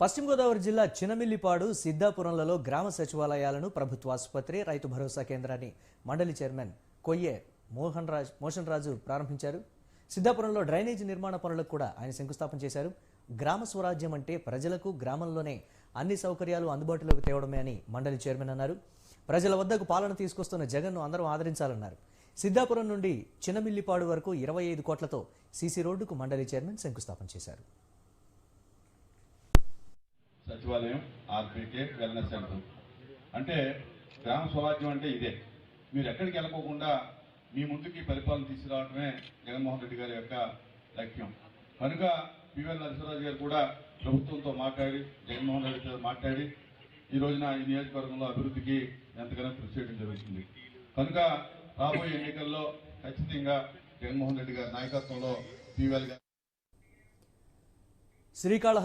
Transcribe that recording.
పశ్చిమ గోదావరి జిల్లా చినమిల్లిపాడు సిద్ధాపురంలలో గ్రామ సచివాలయాలను ప్రభుత్వ ఆసుపత్రి రైతు భరోసా కేంద్రాన్ని మండలి చైర్మన్ కొయ్యే మోహన్ రాజ్ మోషన్ రాజు ప్రారంభించారు. సిద్ధాపురంలో డ్రైనేజీ నిర్మాణ పనులకు కూడా ఆయన శంకుస్థాపన చేశారు. గ్రామ స్వరాజ్యం అంటే ప్రజలకు గ్రామంలోనే అన్ని సౌకర్యాలు అందుబాటులోకి తేవడమే అని మండలి చైర్మన్ అన్నారు. ప్రజల వద్దకు పాలన తీసుకొస్తున్న జగన్ను అందరం ఆదరించాలన్నారు. సిద్ధాపురం నుండి చిన్నమిల్లిపాడు వరకు ఇరవై ఐదు కోట్లతో సీసీ రోడ్డుకు మండలి చైర్మన్ శంకుస్థాపన చేశారు. సచివాలయం ఆర్బీకే వెల్నెస్ సెంటర్ అంటే గ్రామ స్వరాజ్యం అంటే ఇదే. మీరు ఎక్కడికి వెళ్ళకోకుండా మీ ముందుకి పరిపాలన తీసుకురావడమే జగన్మోహన్ రెడ్డి గారి యొక్క లక్ష్యం. కనుక పివల్ నరసింహరాజు గారు కూడా ప్రభుత్వంతో మాట్లాడి జగన్మోహన్ రెడ్డి గారు మాట్లాడి ఈ రోజున ఈ నియోజకవర్గంలో అభివృద్ధికి ఎంతగానో కృషి చేయడం జరుగుతుంది. కనుక రాబోయే ఎన్నికల్లో ఖచ్చితంగా జగన్మోహన్ రెడ్డి గారి నాయకత్వంలో పివల్ గారు శ్రీకాళహస్తి